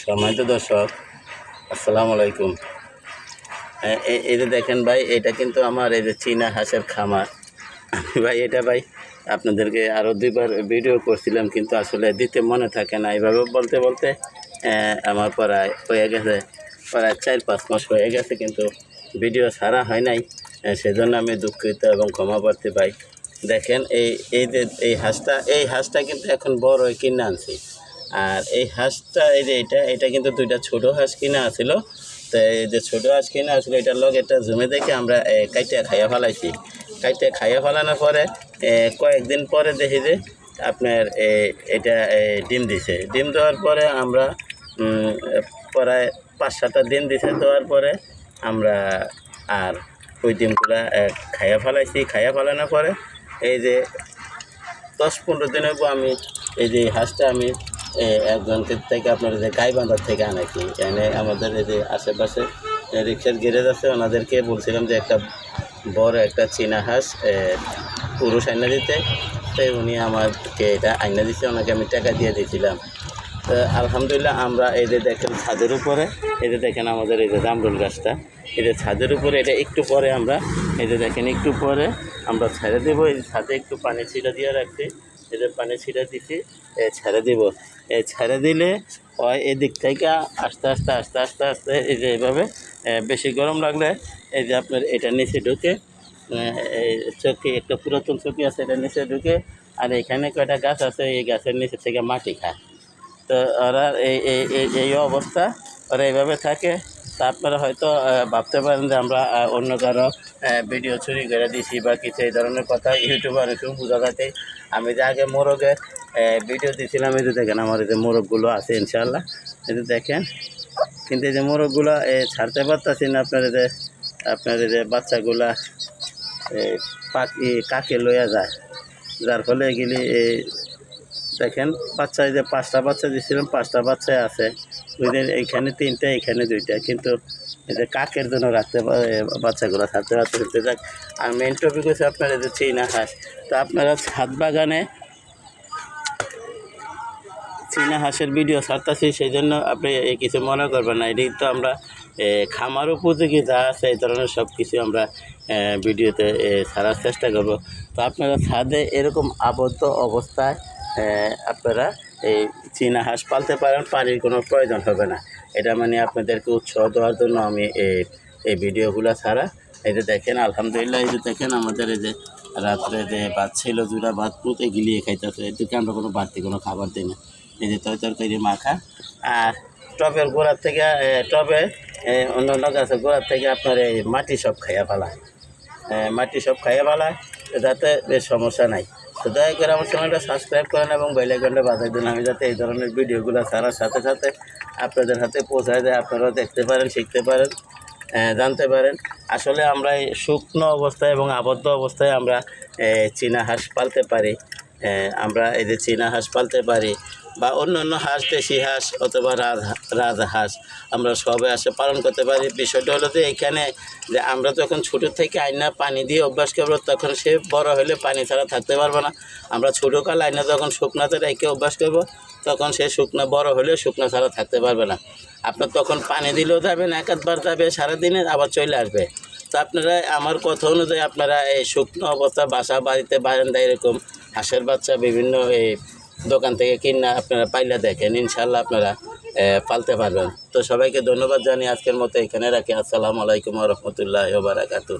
সম্মানিত দর্শক, আসসালামু আলাইকুম। এই যে দেখেন ভাই, এটা কিন্তু আমার এই যে চীনা হাঁসের খামার। আমি ভাই, এটা ভাই আপনাদেরকে আরও দুইবার ভিডিও করছিলাম, কিন্তু আসলে দিতে মনে থাকে না। এইভাবে বলতে বলতে আমার প্রায় হয়ে গেছে, প্রায় চার পাঁচ মাস হয়ে গেছে কিন্তু ভিডিও ছাড়া হয় নাই। সেজন্য আমি দুঃখিত এবং ক্ষমা প্রার্থী ভাই। দেখেন, এই এই যে, এই হাঁসটা এই হাঁসটা কিন্তু এখন বড় কিনে আনছি। আর এই হাঁসটা, এই যে এটা এটা কিন্তু দুইটা ছোট হাঁস কিনা আছিল। তো এই যে ছোট হাঁস কিনা আসলে এটার লগে এটা জমে দেখে আমরা কাইটে খাইয়া ফেলাইছি। কাইটে খাইয়া ফেলানোর পরে কয়েকদিন পরে দেখি যে আপনার এটা ডিম দিছে। ডিম দেওয়ার পরে আমরা প্রায় পাঁচ সাতটা দিন দিছে, দেওয়ার পরে আমরা আর ওই ডিমগুলা খাইয়া ফেলাইছি। খাইয়া ফেলানোর পরে এই যে দশ পনেরো দিন হইব আমি এই যে হাঁসটা আমি একজনকে থেকে আপনার যে গাইবান্ধার থেকে আনাইছি এনে আমাদের এই যে আশেপাশে রিক্সার গ্যারেজ আছে, ওনাদেরকে বলছিলাম যে একটা বড় একটা চীনা হাঁস পুরুষ আইনা দিতে। তাই উনি আমাকে এটা আইনা দিচ্ছে ওনাকে আমি টাকা দিয়ে দিয়েছিলাম তো আলহামদুলিল্লাহ আমরা এই যে দেখেন ছাদের উপরে, এই যে দেখেন আমাদের এই যে জামরুল গাছটা, এই যে ছাদের উপরে, এটা একটু পরে আমরা, এই যে দেখেন একটু পরে আমরা ছেড়ে দেবো, এই ছাদে একটু পানি ছিটা দিয়ে রাখছি এই পানি ছিটা দিচ্ছি এ, ছেড়ে দিব। ছেড়ে দিলে হয় এদিক থেকে আস্তে আস্তে আস্তে আস্তে আস্তে, এই যে এইভাবে বেশি গরম লাগলে এই যে আপনার এটা নিচে ঢুকে এই চকি, একটা পুরাতন চকি আছে, এটা নিচে ঢুকে, আর এখানে কয়টা গাছ আছে, এই গাছের নিচে থেকে মাটি খায়। তো ওরা এই- এই অবস্থা, ওরা এইভাবে থাকে। তা আপনারা হয়তো ভাবতে পারেন যে আমরা অন্য কারও ভিডিও চুরি করে দিছি বা কিছু এই ধরনের কথা ইউটিউবার একটু বোঝা যাতে আমি যে আগে মোরগের ভিডিও দিয়েছিলাম এই যে দেখেন আমার এই যে মোরগগুলো আছে ইনশাল্লাহ এই যে দেখেন, কিন্তু এই যে মোরগগুলো ছাড়তে পারতেছি না আপনার যে আপনার যে বাচ্চাগুলা পাখি কাকে লইয়া যায়। যার ফলে এগুলি দেখেন, বাচ্চা যে পাঁচটা বাচ্চা দিয়েছিলাম পাঁচটা বাচ্চা আছে। ওইদের এইখানে, তিনটা এখানে দুইটা। কিন্তু যে কাকের জন্য রাখতে বাচ্চাগুলো থাকতে পারতে হতে যাক। আর মেন টপিক হচ্ছে আপনার যে চীনা হাঁস। তো আপনারা ছাদ বাগানে চীনা হাঁসের ভিডিও ছাড়তেছি সেই জন্য আপনি কিছু মনে করবেন না। এটি তো আমরা খামার উপযোগী যা আছে, এই ধরনের সব কিছু আমরা ভিডিওতে ছাড়ার চেষ্টা করব। তো আপনারা ছাদে এরকম আবদ্ধ অবস্থায় আপনারা এই চীনা হাঁস পালতে পারেন পানির কোনো প্রয়োজন হবে না। এটা মানে আপনাদেরকে উৎসাহ দেওয়ার জন্য আমি এই এই ভিডিওগুলো ছাড়া। এই যে দেখেন আলহামদুলিল্লাহ এই যে দেখেন আমাদের এই যে রাত্রে যে ভাত ছিল জুড়া ভাত পুঁতে গিলিয়ে খাইতেছে। এদিকে আমরা কোনো বাড়তি কোনো খাবার দিই না। এই যে তরি তরকারি মাখা। আর টবের গোড়ার থেকে টবে অন্য অন্য গাছের গোড়ার থেকে আপনার এই মাটি সব খাইয়া ফেলায়। এ, মাটি সব খাইয়া ফেলায় যাতে বেশ সমস্যা নাই। তো দয়া করে আমার চ্যানেলটা সাবস্ক্রাইব করেন এবং বেলাইকনটা বাজাই দিন। আমি যাতে এই ধরনের ভিডিওগুলো ছাড়ার সাথে সাথে আপনাদের হাতে পৌঁছায় দেয় আপনারা দেখতে পারেন, শিখতে পারেন জানতে পারেন। আসলে আমরা শুকনো অবস্থায় এবং আবদ্ধ অবস্থায় আমরা চীনা হাঁস পালতে পারি। আমরা এই যে চীনা হাঁস পালতে পারি বা অন্য অন্য হাঁস, দেশি হাঁস অথবা রাজ হাঁস আমরা সবে আসে পালন করতে পারি। বিষয়টা হলো যে এখানে যে আমরা যখন ছোটো থেকে আয়না পানি দিয়ে অভ্যাস করব, তখন সে বড় হলে পানি ছাড়া থাকতে পারবে না। আমরা ছোটোকাল আয়না যখন শুকনাতে রেখে অভ্যাস করব, তখন সে শুকনা বড় হলে শুকনা ছাড়া থাকতে পারবে না। আপনার তখন পানি দিলেও যাবেন এক আধবার যাবে, সারাদিনে আবার চলে আসবে। তো আপনারা আমার কথা অনুযায়ী আপনারা এই শুকনো অবস্থা, বাসা, বাড়িতে বারান্দায় এরকম হাঁসের বাচ্চা, বিভিন্ন এই দোকান থেকে কিনা আপনারা পাইলে দেখেন ইনশাল্লাহ আপনারা পালতে পারবেন। তো সবাইকে ধন্যবাদ জানিয়ে আজকের মতো এখানে রাখি। আসসালামু আলাইকুম রহমতুল্লাহ বারাকাতু